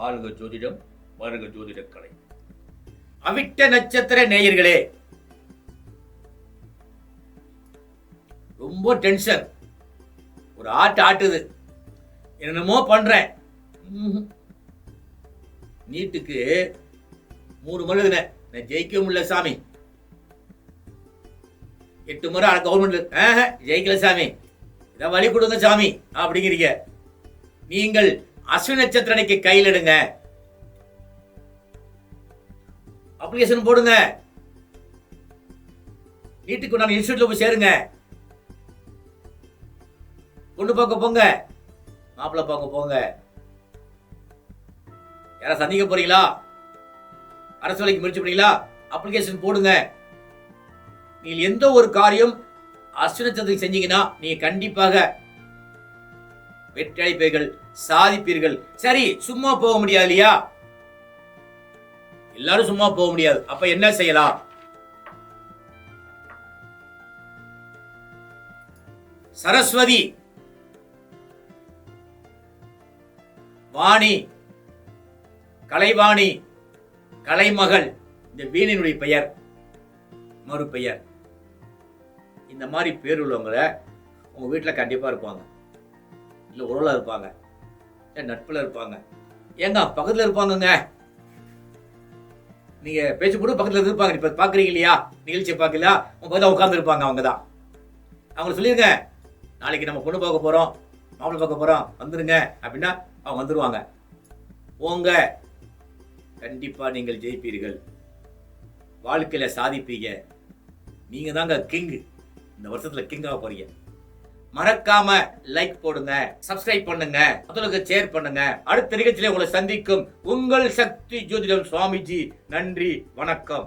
ஜோதிடம் வருக ஜோதிட கலை அவிட்ட நட்சத்திர நேயர்களே ரொம்ப டென்ஷன். ஒரு ஆட்டு ஆட்டுது. என்னென்னமோ பண்றேன். நீட்டுக்கு மூணு முறை எழுதினேன். நான் ஜெயிக்க முடியல சாமி. எட்டு முறை கவர்மெண்ட் ஜெயிக்கல சாமி. இதை வழி கொடுங்க சாமி. அப்படிங்கிறீங்க. நீங்கள் அஸ்வினி நட்சத்திரனைக்கு கையில் எடுங்க. அப்ளிகேஷன் போடுங்க. நீட்டுக்கு நான் இன்ஸ்டியூட்ல போய் சேருங்க. பொண்ணு பார்க்க போங்க. மாப்பிள்ளை பார்க்க போங்க. யாரா சந்திக்க போறீங்களா? அரசு வேலைக்கு முயற்சி பண்ணீங்களா அப்ளிகேஷன் போடுங்க. நீங்கள் எந்த ஒரு காரியம் அஸ்வினச்சத்துக்கு செஞ்சீங்கன்னா நீங்கள் கண்டிப்பாக வெற்றி சாதிப்பீர்கள். சரி சும்மா போக முடியாது இல்லையா? எல்லாரும் சும்மா போக முடியாது. அப்ப என்ன செய்யலாம்? சரஸ்வதி. வாணி. கலைவாணி. கலைமகள். இந்த வீணினுடைய பெயர். மறுபெயர். இந்த மாதிரி பேர் உள்ளவங்களை உங்க வீட்டில் கண்டிப்பா இருப்பாங்க. இல்லை உறவில் இருப்பாங்க. ஏன் நட்பில் இருப்பாங்க. ஏங்க பக்கத்தில் இருப்பாங்கங்க. நீங்கள் பேச்சு போட்டு பக்கத்தில் இருப்பாங்க. இப்போ பார்க்குறீங்க இல்லையா? நிகழ்ச்சியை பார்க்கலையா உங்கள் பக்கத்துல உட்காந்துருப்பாங்க அவங்க தான். அவங்க சொல்லியிருங்க நாளைக்கு நம்ம பொண்ணு பார்க்க போகிறோம் மாப்பிள்ளை பார்க்க போகிறோம் வந்துடுங்க அப்படின்னா அவங்க வந்துடுவாங்க போங்க. கண்டிப்பாக நீங்கள் ஜெயிப்பீர்கள். வாழ்க்கையில் சாதிப்பீங்க. நீங்கள் தாங்க கிங் இந்த வருஷத்தில் கிங்காக போகிறீங்க மறக்காம லைக் போடுங்க சப்ஸ்கிரைப் பண்ணுங்க மற்றவங்களுக்கு ஷேர் பண்ணுங்க. அடுத்த நிகழ்ச்சியில உங்களை சந்திக்கும் உங்கள் சக்தி ஜோதிடம் சுவாமிஜி. நன்றி வணக்கம்.